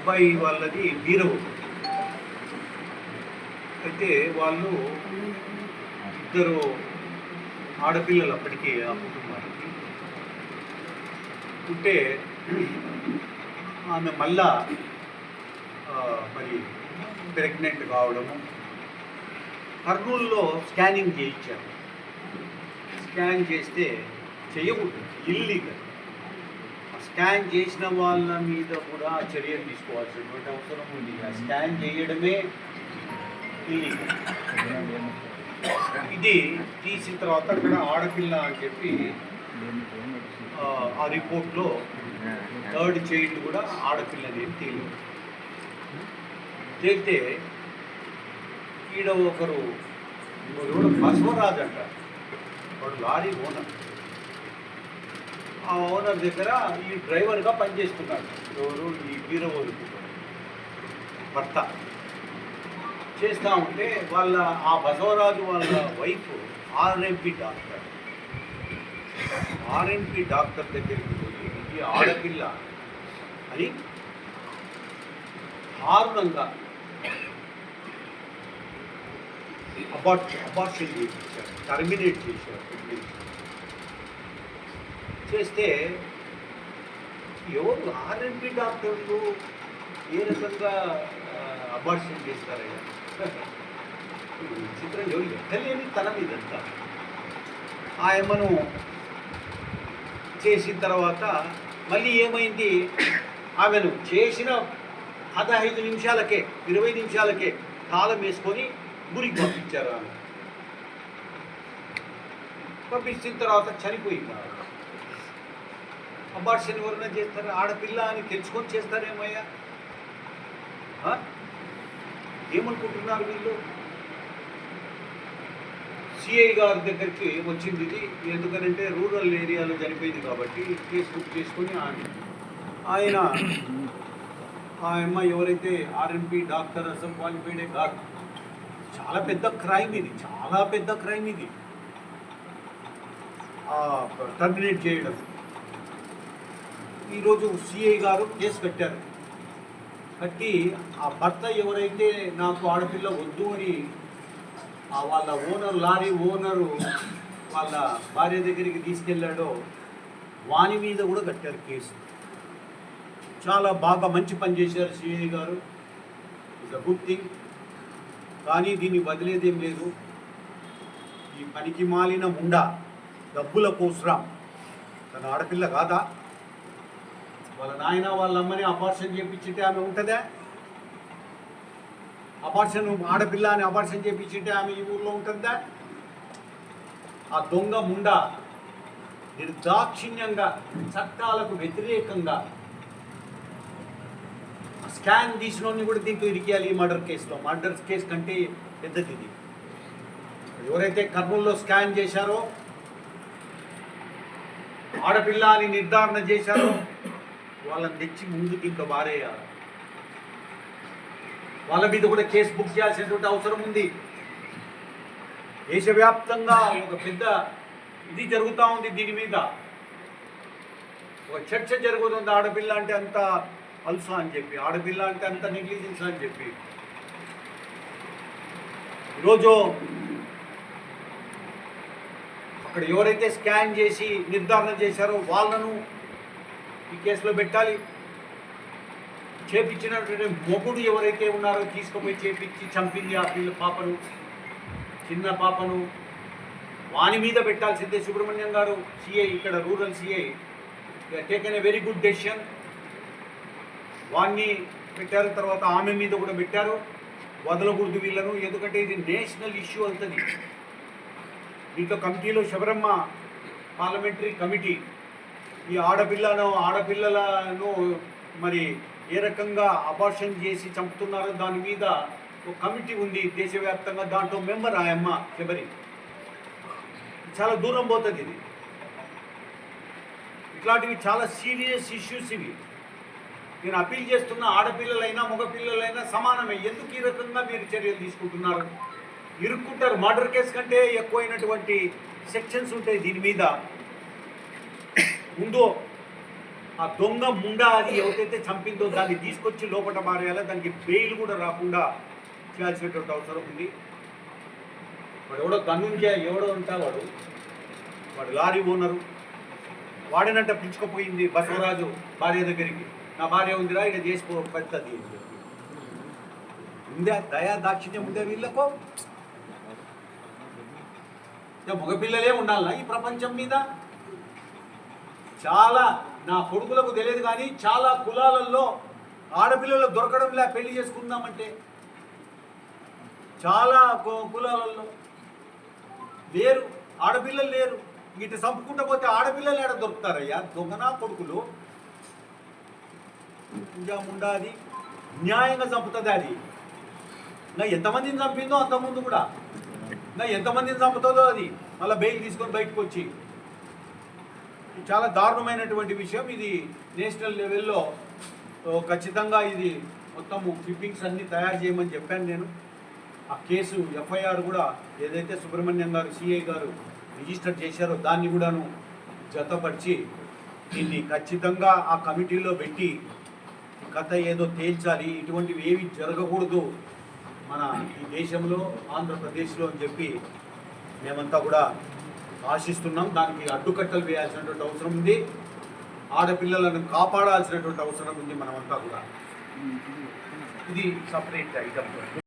అబ్బాయి వాళ్ళది వీరవు అయితే వాళ్ళు ఇద్దరు ఆడపిల్లలు అప్పటికే ఆ కుటుంబానికి. ఉంటే ఆమె మళ్ళా మరి ప్రెగ్నెంట్ కావడము. కర్నూలులో స్కానింగ్ చేయించారు. స్కాన్ చేస్తే చేయకూడదు ఇల్లీగల్. స్కాన్ చేసిన వాళ్ళ మీద కూడా చర్యలు తీసుకోవాల్సినటువంటి అవసరం ఉంది. ఆ స్కాన్ చేయడమే ఇది తీసిన తర్వాత అక్కడ ఆడపిల్ల అని చెప్పి ఆ, రిపోర్ట్లో థర్డ్ చైల్డ్ కూడా ఆడపిల్లది అనేది తేలింది. తేలితే ఈడ ఒకరు కూడా బస్వరాజు అంటారు వాడు లారీ ఓనర్. ఆ ఓనర్ దగ్గర ఈ డ్రైవర్గా పనిచేస్తున్నాడు ఎవరు? ఈ వీరవోలు భర్త. చేస్తూ ఉంటే వాళ్ళ ఆ బసవరాజు వాళ్ళ wife RMP doctor. RMP doctor దగ్గరికి పోయి ఇది ఆడపిల్ల అని దారుణంగా అబార్ట్ అబార్షన్ చేయించారు. టర్మినేట్ చేశారు. చేస్తే ఎవరు ఆర్ఎంపి డాక్టర్లు ఏ రకంగా అబార్షన్ చేస్తారయ్యా? చిత్రం ఎవరు ఎక్కలేని తనం ఇదంతా ఆయమ్మను చేసిన తర్వాత మళ్ళీ ఏమైంది? ఆమెను చేసిన పదహైదు నిమిషాలకే ఇరవై నిమిషాలకే తాళం వేసుకొని గురికి పంపించారు ఆమె. పంపించిన తర్వాత చనిపోయింది ఆమె. అబార్షన్ ఎవరైనా చేస్తారు? ఆడపిల్ల అని తెలుసుకొని చేస్తారేమయ్యా? ఏమనుకుంటున్నారు వీళ్ళు? సిఐ గారి దగ్గరికి వచ్చింది ఇది. ఎందుకనంటే రూరల్ ఏరియాలో చనిపోయింది కాబట్టి కేసు బుక్ చేసుకొని ఆయన ఆయన ఆ అమ్మాయి ఎవరైతే ఆర్ఎంపీ డాక్టర్ అసలు క్వాలిఫైడే కాదు. చాలా పెద్ద క్రైమ్ ఇది. చాలా పెద్ద క్రైమ్ ఇది. టర్మినేట్ చేయడం. ఈరోజు సిఐ గారు కేసు కట్టారు. కట్టి ఆ భర్త ఎవరైతే నాకు ఆడపిల్ల వద్దు అని ఆ వాళ్ళ ఓనర్ లారీ ఓనరు వాళ్ళ భార్య దగ్గరికి తీసుకెళ్ళాడో వాని మీద కూడా కట్టారు కేసు. చాలా బాగా మంచి పని చేశారు సిఐ గారు. ఇస్ అ గుడ్ థింగ్ కానీ దీన్ని వదిలేదేం లేదు. ఈ పనికి మాలిన ముండ డబ్బుల కోసరం. తన ఆడపిల్ల కాదా? వాళ్ళ నాయన వాళ్ళ అమ్మని అపార్షన్ చేయించింటే ఆమె ఉంటుందా? అపార్షన్ ఆడపిల్ల అని అపార్షన్ చేయించింటే ఆమె ఈ ఊర్లో ఉంటుందా? ఆ దొంగ ముండ నిర్దాక్షిణ్యంగా చట్టాలకు వ్యతిరేకంగా స్కాన్ తీసినోని కూడా దీంట్లో ఇరికేయాలి ఈ మర్డర్ కేసులో. మర్డర్ కేసు కంటే పెద్దది ఇది. ఎవరైతే కర్నూలులో స్కాన్ చేశారో ఆడపిల్ల అని నిర్ధారణ చేశారో వాళ్ళని తెచ్చి ముందుకు ఇంకా బారేయాలి వాళ్ళ మీద కూడా కేసు బుక్ చేయాల్సినటువంటి అవసరం ఉంది. దేశవ్యాప్తంగా ఒక పెద్ద ఇది జరుగుతూ ఉంది దీని మీద. ఒక చర్చ జరుగుతుంది ఆడపిల్ల అంటే అంత అల్సా అని చెప్పి ఆడపిల్ల అంటే అంత నెగ్లిజెన్స్ అని చెప్పి. ఈరోజు అక్కడ ఎవరైతే స్కాన్ చేసి నిర్ధారణ చేశారో వాళ్ళను ఈ కేసులో పెట్టాలి. చేపించినటువంటి మొగుడు ఎవరైతే ఉన్నారో తీసుకుపోయి చేపించి చంపింది ఆ పిల్ల పాపను చిన్న పాపను. వాని మీద పెట్టాల్సిందే సుబ్రహ్మణ్యం గారు సిఐ ఇక్కడ rural CI. Taken a very good decision వాన్ని పెట్టారు తర్వాత ఆమె మీద కూడా పెట్టారు. వదలకూడదు వీళ్ళను ఎందుకంటే ఇది నేషనల్ ఇష్యూ అవుతుంది దీంట్లో కమిటీలో శబరమ్మ పార్లమెంటరీ కమిటీ ఈ ఆడపిల్లను ఆడపిల్లలను మరి ఏ రకంగా అబార్షన్ చేసి చంపుతున్నారో దాని మీద ఒక కమిటీ ఉంది దేశవ్యాప్తంగా. దాంట్లో మెంబర్ ఆ అమ్మ శబరి చాలా దూరం పోతుంది ఇది. ఇట్లాంటివి చాలా సీరియస్ ఇష్యూస్ ఇవి. నేను అప్పీల్ చేస్తున్న ఆడపిల్లలైనా మగపిల్లలైనా సమానమే. ఎందుకు ఈ రకంగా మీరు చర్యలు తీసుకుంటున్నారు? ఇరుక్కుంటారు. మర్డర్ కేసు కంటే ఎక్కువైనటువంటి సెక్షన్స్ ఉంటాయి దీని మీద. ఉందో ఆ దొంగ ముండా అది ఎవరైతే చంపిందో దాన్ని తీసుకొచ్చి లోపల మారేయాలి దానికి బెయిల్ కూడా రాకుండా చేయాల్సినటువంటి అవసరం ఉంది. వాడు ఎవడో గన్నుంచే ఎవడో ఉంటా వాడు. వాడు లారీ ఓనరు. వాడినంట పిలుచుకుపోయింది బసవరాజు భార్య దగ్గరికి. నా భార్య ఉందిరా ఇక చేసుకో పెద్దది ఉందా? దయా దాక్షిణ్యం ఉందా వీళ్ళకు? ఇక మగపిల్లలే ఉండాలనా ఈ ప్రపంచం మీద? చాలా నా కొడుకులకు తెలియదు కానీ చాలా కులాలలో ఆడపిల్లలు దొరకడంలే పెళ్ళి చేసుకుందామంటే చాలా కులాలలో లేరు ఆడపిల్లలు లేరు. ఇటు చంపుకుంటూ పోతే ఆడపిల్లలు ఏడ దొరుకుతారయ్యా? దొంగనా కొడుకులు? ఇంకా ఉండాది న్యాయంగా చంపుతుంది అది. నా ఎంతమందిని చంపిందో అంతకుముందు కూడా. నా ఎంతమందిని చంపుతుందో అది. మళ్ళీ బెయిల్ తీసుకొని బయటకు వచ్చి. చాలా దారుణమైనటువంటి విషయం. ఇది నేషనల్ లెవెల్లో ఖచ్చితంగా ఇది మొత్తము క్లిప్పింగ్స్ అన్నీ తయారు చేయమని చెప్పాను నేను. ఆ కేసు ఎఫ్ఐఆర్ కూడా ఏదైతే సుబ్రహ్మణ్యం గారు సిఐ గారు రిజిస్టర్ చేశారో దాన్ని కూడాను జతపరిచి దీన్ని ఖచ్చితంగా ఆ కమిటీలో పెట్టి కథ ఏదో తేల్చాలి ఇటువంటివి ఏవి జరగకూడదు మన ఈ దేశంలో ఆంధ్రప్రదేశ్లో అని చెప్పి మేమంతా కూడా ఆశిస్తున్నాం. దానికి అడ్డుకట్టలు వేయాల్సినటువంటి అవసరం ఉంది. ఆడపిల్లలను కాపాడాల్సినటువంటి అవసరం ఉంది మనమంతా కూడా. ఇది సపరేట్ ఐటమ్